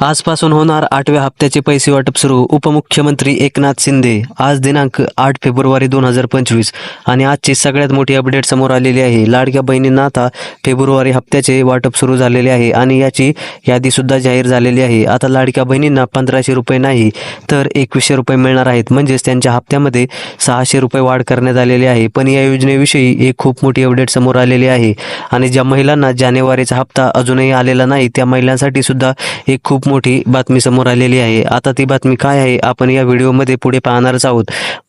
आजपासून होणार आठव्या हप्त्याचे पैसे वाटप सुरू. उपमुख्यमंत्री एकनाथ शिंदे आज दिनांक आठ फेब्रुवारी दोन हजार पंचवीस आणि आजची सगळ्यात मोठी अपडेट समोर आलेली आहे. लाडक्या बहिणींना आता फेब्रुवारी हप्त्याचे वाटप सुरू झालेले आहे आणि याची यादीसुद्धा जाहीर झालेली आहे. आता लाडक्या बहिणींना पंधराशे रुपये नाही तर एकवीसशे रुपये मिळणार आहेत. म्हणजेच त्यांच्या हप्त्यामध्ये सहाशे रुपये वाढ करण्यात आलेली आहे. पण या योजनेविषयी एक खूप मोठी अपडेट समोर आलेली आहे. आणि ज्या महिलांना जानेवारीचा हप्ता अजूनही आलेला नाही त्या महिलांसाठी सुद्धा एक खूप मोठी बातमी समोर आलेली आहे. आता ती बातमी काय आहे आपण या व्हिडिओमध्ये पुढे पाहणारच आहोत.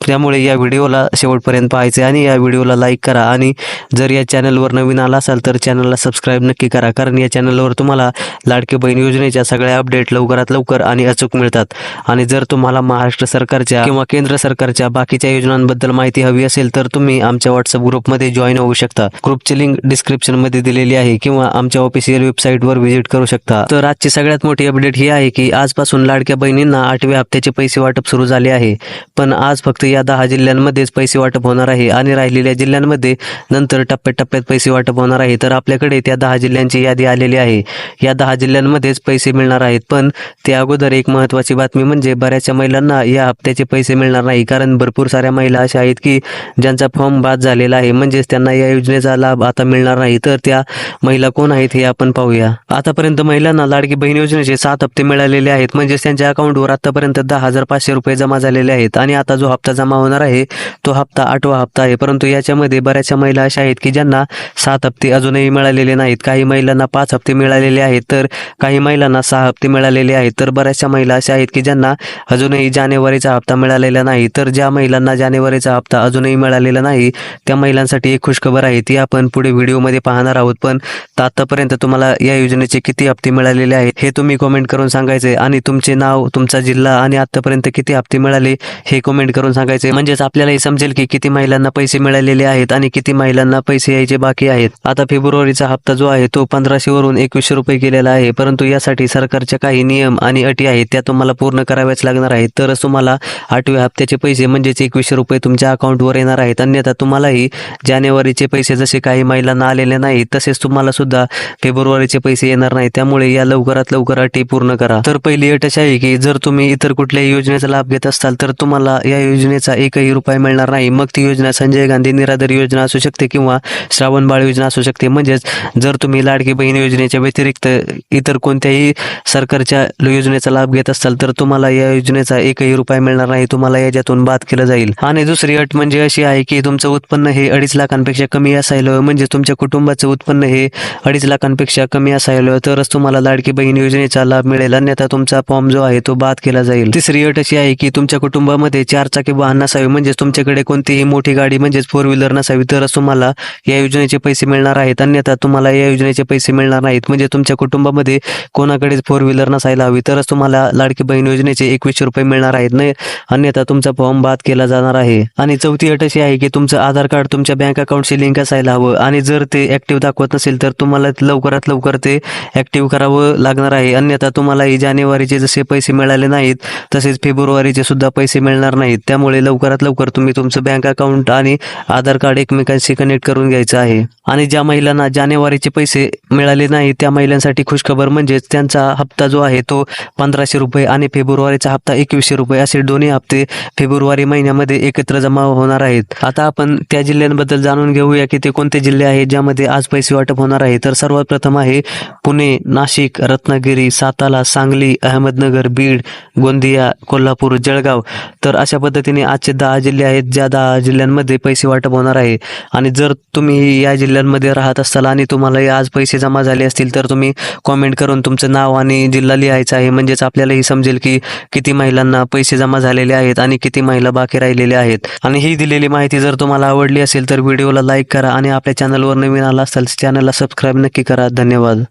त्यामुळे या व्हिडिओला शेवटपर्यंत पाहायचे आणि या व्हिडिओला लाईक करा आणि जर या चॅनलवर नवीन आला असाल तर चॅनलला सबस्क्राईब नक्की करा. कारण या चॅनलवर तुम्हाला लाडके बहीण योजनेच्या सगळ्या अपडेट लवकरात लवकर आणि अचूक मिळतात. आणि जर तुम्हाला महाराष्ट्र सरकारच्या किंवा केंद्र सरकारच्या बाकीच्या योजनांबद्दल माहिती हवी असेल तर तुम्ही आमच्या व्हॉट्सअप ग्रुपमध्ये जॉईन होऊ शकता. ग्रुपची लिंक डिस्क्रिप्शनमध्ये दिलेली आहे किंवा आमच्या ऑफिशियल वेबसाईटवर व्हिजिट करू शकता. तर आजची सगळ्यात मोठी अपडेट ही आहे की आजपासून लाडक्या बहिणींना आठव्या हप्त्याचे पैसे वाटप सुरू झाले आहे. पण आज फक्त या दहा जिल्ह्यांमध्येच पैसे वाटप होणार आहे आणि राहिलेल्या जिल्ह्यांमध्ये नंतर टप्प्याटप्प्यात पैसे वाटप होणार आहे. तर आपल्याकडे त्या दहा जिल्ह्यांची यादी आलेली आहे. या दहा जिल्ह्यांमध्येच पैसे मिळणार आहेत. पण त्या अगोदर एक महत्त्वाची बातमी म्हणजे बऱ्याचशा महिलांना या हप्त्याचे पैसे मिळणार नाही. कारण भरपूर साऱ्या महिला अशा आहेत की ज्यांचा फॉर्म बाद झालेला आहे. म्हणजेच त्यांना या योजनेचा लाभ आता मिळणार नाही. तर त्या महिला कोण आहेत हे आपण पाहूया. आतापर्यंत महिलांना लाडकी बहीण योजनेचे सात हप्ते मिळालेले आहेत. म्हणजेच त्यांच्या अकाउंटवर आतापर्यंत दहा हजार पाचशे रुपये जमा झालेले आहेत आणि आता जो हप्ता जमा होणार आहे तो हप्ता आठवा हप्ता आहे. परंतु याच्यामध्ये बऱ्याचशा महिला अशा आहेत की ज्यांना सात हप्ते अजूनही मिळालेले नाहीत. काही महिलांना पाच हप्ते मिळालेले आहेत तर काही महिलांना सहा हप्ते मिळालेले आहेत. तर बऱ्याचशा महिला अशा आहेत की ज्यांना अजूनही जानेवारीचा हप्ता मिळालेला नाही. तर ज्या महिलांना जानेवारीचा हप्ता अजूनही मिळालेला नाही त्या महिलांसाठी एक खुशखबर आहे. ती आपण पुढे व्हिडिओमध्ये पाहणार आहोत. पण आतापर्यंत तुम्हाला या योजनेचे किती हप्ते मिळालेले आहेत हे तुम्ही कॉमेंट करून सांगायचे आणि तुमचे नाव तुमचा जिल्हा आणि आतापर्यंत किती हप्ते मिळाले? हे कमेंट करून सांगायचे. म्हणजेच आपल्यालाही समजेल की किती महिलांना पैसे मिळालेले आहेत आणि किती महिलांना पैसे यायचे बाकी आहेत. आता फेब्रुवारीचा हप्ता जो आहे तो पंधराशे वरून एकवीसशे रुपये केलेला आहे. परंतु यासाठी सरकारच्या काही नियम आणि अटी आहेत त्या तुम्हाला पूर्ण कराव्याच लागणार आहेत. तरच तुम्हाला आठव्या हप्त्याचे पैसे म्हणजेच एकवीसशे रुपये तुमच्या अकाउंटवर येणार आहेत. अन्यथा तुम्हालाही जानेवारीचे पैसे जसे काही महिलांना आलेले नाहीत तसेच तुम्हाला सुद्धा फेब्रुवारीचे पैसे येणार नाही त्यामुळे या लवकरात लवकर अटी पूर्ण पूर्ण करा. तर पहिली अट अशी आहे की जर तुम्ही इतर कुठल्याही योजनेचा लाभ घेत असाल तर तुम्हाला या योजनेचा एकही रुपये मिळणार नाही. मग ती योजना संजय गांधी निराधार योजना असू शकते किंवा श्रावण बाळ योजना असू शकते. म्हणजेच जर तुम्ही लाडकी बहीण योजनेच्या व्यतिरिक्त इतर कोणत्याही सरकारच्या योजनेचा लाभ घेत असाल तर तुम्हाला या योजनेचा एकही रुपया मिळणार नाही. तुम्हाला याच्यातून बाद केलं जाईल. आणि दुसरी अट म्हणजे अशी आहे की तुमचं उत्पन्न हे अडीच लाखांपेक्षा कमी असायला हवं, म्हणजे तुमच्या कुटुंबाचं उत्पन्न हे अडीच लाखांपेक्षा कमी असायला हवं, तरच तुम्हाला लाडकी बहीण योजनेचा लाभ मिळेल. अन्यथा तुमचा फॉर्म जो आहे तो बाद केला जाईल. तिसरी अट अशी आहे की तुमच्या कुटुंबामध्ये चार चाकी वाहन नसावे म्हणजेच तुमच्याकडे कोणतीही मोठी गाडी म्हणजेच फोर व्हीलर नसावी तरच तुम्हाला या योजनेचे पैसे मिळणार आहेत. अन्यथा तुम्हाला या योजनेचे पैसे मिळणार नाहीत. म्हणजे तुमच्या कुटुंबामध्ये कोणाकडेच फोर व्हीलर नसायला हवी तरच तुम्हाला लाडकी बहीण योजनेचे एकवीसशे रुपये मिळणार आहेत. नाही अन्यथा तुमचा फॉर्म बाद केला जाणार आहे. आणि चौथी अट अशी आहे की तुमचं आधार कार्ड तुमच्या बँक अकाउंटशी लिंक असायला हवं. आणि जर ते ऍक्टिव्ह दाखवत नसेल तर तुम्हाला लवकरात लवकर ते ऍक्टिव्ह करावं लागणार आहे. अन्यथा तुम्हालाही जानेवारीचे जसे पैसे मिळाले नाहीत तसेच फेब्रुवारीचे सुद्धा पैसे मिळणार नाहीत. त्यामुळे लवकरात लवकर तुम्ही तुमचं बँक अकाउंट आणि आधार कार्ड एकमेकांशी कनेक्ट करून घ्यायचं आहे. आणि ज्या महिलांना जानेवारीचे पैसे मिळाले नाही त्या महिलांसाठी खुशखबर म्हणजेच त्यांचा हप्ता जो आहे तो पंधराशे रुपये आणि फेब्रुवारीचा हप्ता एकवीसशे रुपये असे दोन्ही हप्ते फेब्रुवारी महिन्यामध्ये एकत्र जमा होणार आहेत. आता आपण त्या जिल्ह्यांबद्दल जाणून घेऊया की ते कोणते जिल्हे आहेत ज्यामध्ये आज पैसे वाटप होणार आहे. तर सर्वात प्रथम आहे पुणे नाशिक रत्नागिरी सातारा सांगली अहमदनगर बीड गोंदिया कोल्हापूर जळगाव. तर अशा पद्धतीने आजचे दहा जिल्हे आहेत ज्या दहा जिल्ह्यांमध्ये पैसे वाटप होणार आहे. आणि जर तुम्ही या जिल्ह्यांमध्ये राहत असाल आणि तुम्हाला आज पैसे जमा झाले असतील तर तुम्ही कॉमेंट करून तुमचं नाव आणि जिल्हा लिहायचा आहे. म्हणजेच आपल्यालाही समजेल की किती महिलांना पैसे जमा झालेले आहेत आणि किती महिला बाकी राहिलेल्या आहेत. आणि ही दिलेली माहिती जर तुम्हाला आवडली असेल तर व्हिडिओला लाईक करा आणि आपल्या चॅनलवर नवीन आला असाल चॅनलला सबस्क्राईब नक्की करा. धन्यवाद.